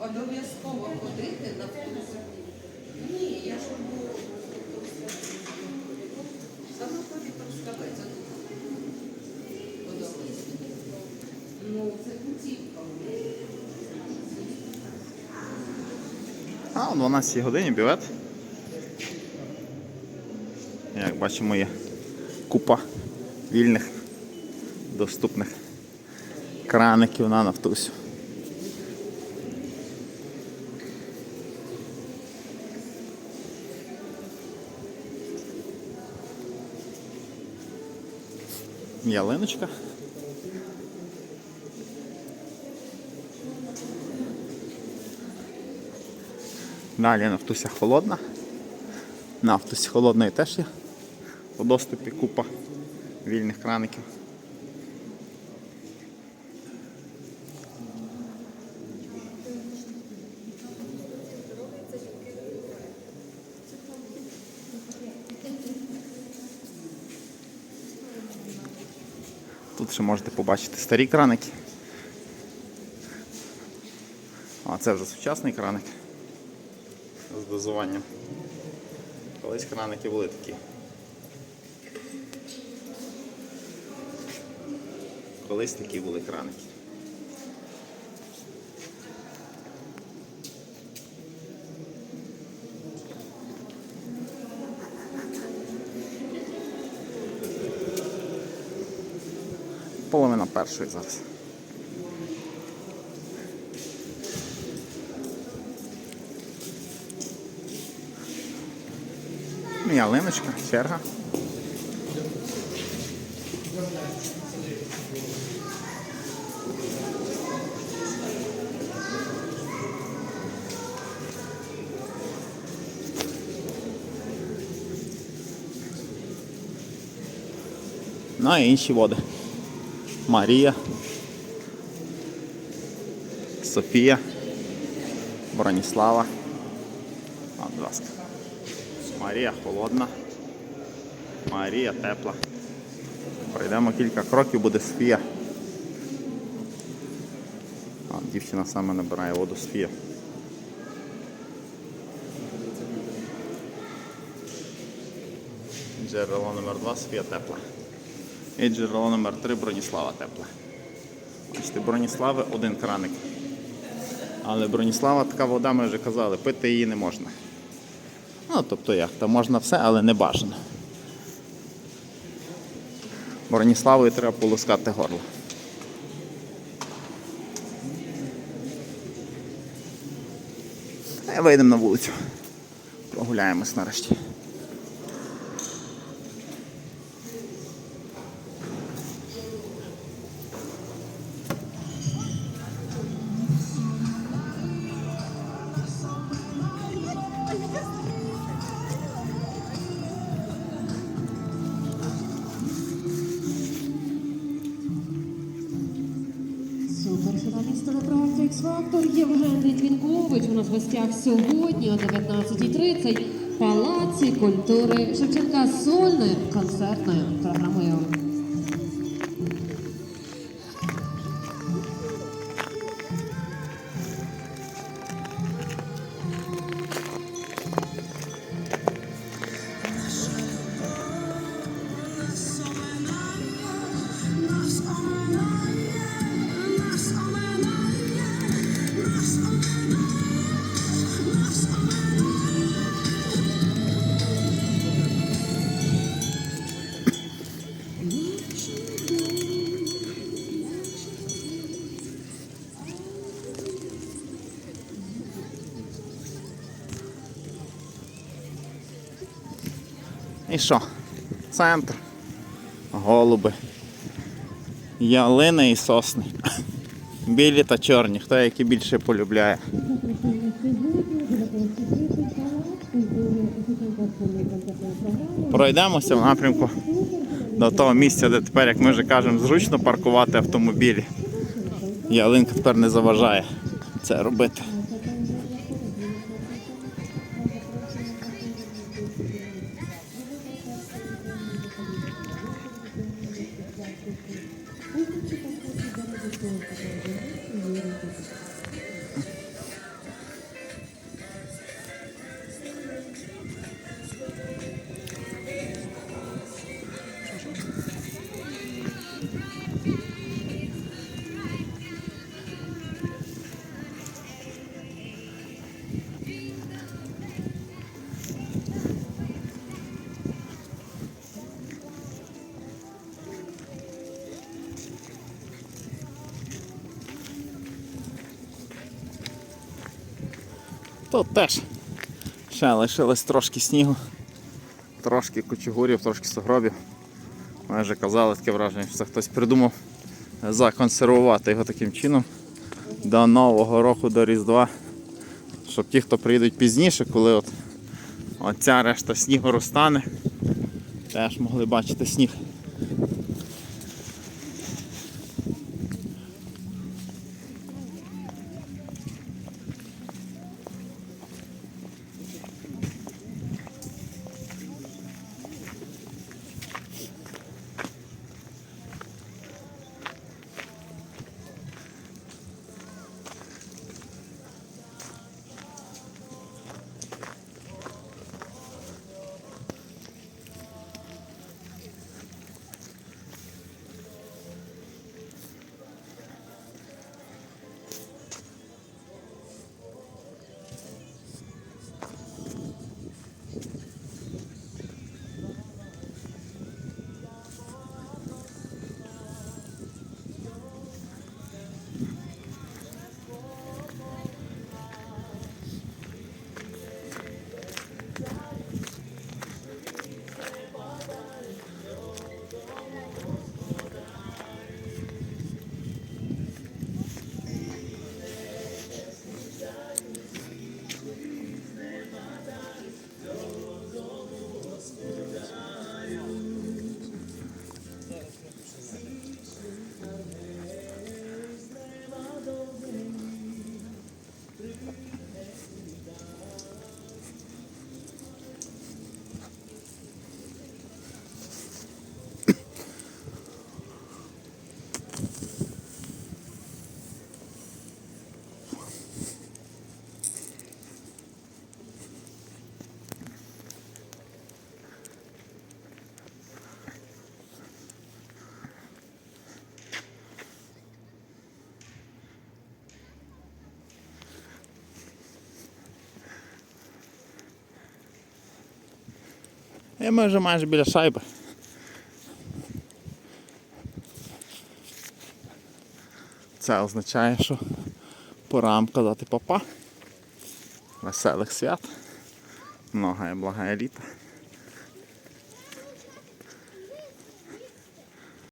обов'язково ходити на вкус. Ні, я ж можу. Саме ходить тут подобається. Ну, це путівка. А, о 12 годині бювет. Як бачимо, є купа вільних, доступних краників на нафтусю. Ялиночка. Далі нафтуся холодна. Нафтусі холодної теж є. У доступі купа вільних краників. Тут ще можете побачити старі краники. А це вже сучасний краник з дозуванням. Колись краники були такі. Колись такі були краники. Половина першої зараз. Ялиночка, черга. І інші води. Марія. Софія. Броніслава. А, будь ласка. Марія холодна. Марія тепла. Пройдемо кілька кроків, буде Софія. А, дівчина саме набирає воду Софія. Джерело номер 2 Софія тепла. І джерело номер 3 Броніслава тепла. Бачите, Броніслави один краник. Але Броніслава така вода, ми вже казали, пити її не можна. Ну, тобто як, то можна все, але не бажано. Броніславою треба полоскати горло. А вийдемо на вулицю. Прогуляємось нарешті. X-Factor Євген Літвінкович у нас в гостях сьогодні о 19.30 в Палаці культури Шевченка сольною концертною програмою. І що? Центр. Голуби. Ялини і сосни. Білі та чорні. Хто які більше полюбляє. Пройдемося в напрямку до того місця, де тепер, як ми вже кажемо, зручно паркувати автомобілі. Ялинка тепер не заважає це робити. Тут теж ще лишилось трошки снігу, трошки кучугурів, трошки сугробів. Ми вже казали таке враження, що це хтось придумав законсервувати його таким чином до Нового року, до Різдва. Щоб ті, хто прийдуть пізніше, коли от оця решта снігу розтане, теж могли бачити сніг. І ми вже майже біля шайби. Це означає, що пора казати папа. Веселих свят. Много і благає літа.